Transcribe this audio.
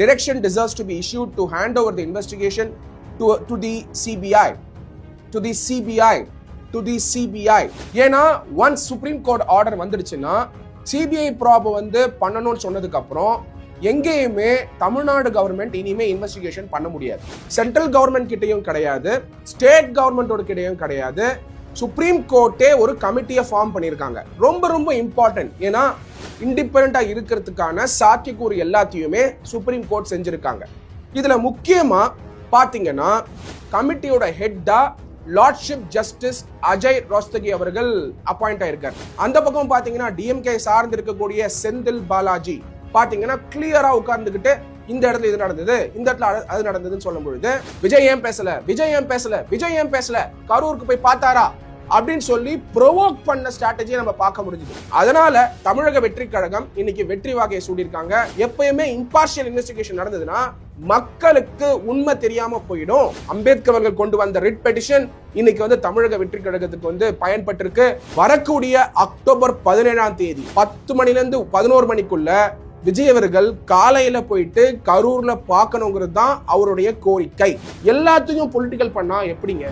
direction deserves to be issued to hand over the investigation to, to the CBI. To the CBI. To the CBI. ஏன்னா once supreme court order வந்துடுச்சுன்னா CBI probe வந்து பண்ணணும்னு சொன்னதுக்கு அப்புறம் எங்கேயுமே Tamil Nadu government இனிமே investigation பண்ண முடியாது சென்ட்ரல் கவர்மெண்ட் கிட்டையும் கிடையாது ஸ்டேட் கவர்மெண்டோட கிட்டையும் கிடையாது சுப்ரீம் கோர்ட்டே ஒரு கமிட்டியை ஃபார்ம் பண்ணியிருக்காங்க ரொம்ப ரொம்ப இம்பார்ட்டன்ட் ஏன்னா இண்டிபெண்ட்டாக இருக்கிறதுக்கான சாத்தியக்கூறு எல்லாத்தையுமே சுப்ரீம் கோர்ட் செஞ்சுருக்காங்க. இதில் முக்கியமாக பார்த்தீங்கன்னா கமிட்டியோட ஹெட்டாக லார்ட்ஷிப் ஜஸ்டிஸ் அஜய் ரோஸ்தகி அவர்கள் அப்பாயிண்ட் ஆயிருக்கார். அந்த பக்கம் பார்த்தீங்கன்னா டிஎம்கே சார்ந்து இருக்கக்கூடிய செந்தில் பாலாஜி பார்த்தீங்கன்னா கிளியராக உட்கார்ந்துக்கிட்டு இந்த இடத்துல இது நடந்தது இந்த இடத்துல அது- அது நடந்ததுன்னு சொல்லும் பொழுது விஜய் ஏன் பேசல? விஜய் ஏன் பேசல? விஜய் ஏன் பேசல? கரூருக்கு போய் பார்த்தாரா? அப்படின்னு சொல்லி ப்ரொவோக் பண்ண ஸ்ட்ராட்டஜியை நம்ம பார்க்க முடிஞ்சது. அதனால தமிழக வெற்றி கழகம் இன்னைக்கு வெற்றி வாகையை சூடியிருக்காங்க. எப்பயுமே இம்பார்ஷியல் இன்வெஸ்டிகேஷன் நடந்ததுன்னா மக்களுக்கு உண்மை தெரியாம போயிடும். அம்பேத்கர் அவர்கள் கொண்டு வந்த ரிட் பெட்டிஷன் இன்னைக்கு வந்து தமிழக வெற்றி கழகத்துக்கு வந்து பயன்பட்டிருக்கு. வரக்கூடிய அக்டோபர் பதினேழாம் தேதி பத்து மணில இருந்து பதினோரு மணிக்குள்ள விஜய் அவர்கள் காலையில போயிட்டு கரூர்ல பார்க்கணுங்கிறது தான் அவருடைய கோரிக்கை. எல்லாத்தையும் பொலிட்டிக்கல் பண்ணா எப்படிங்க?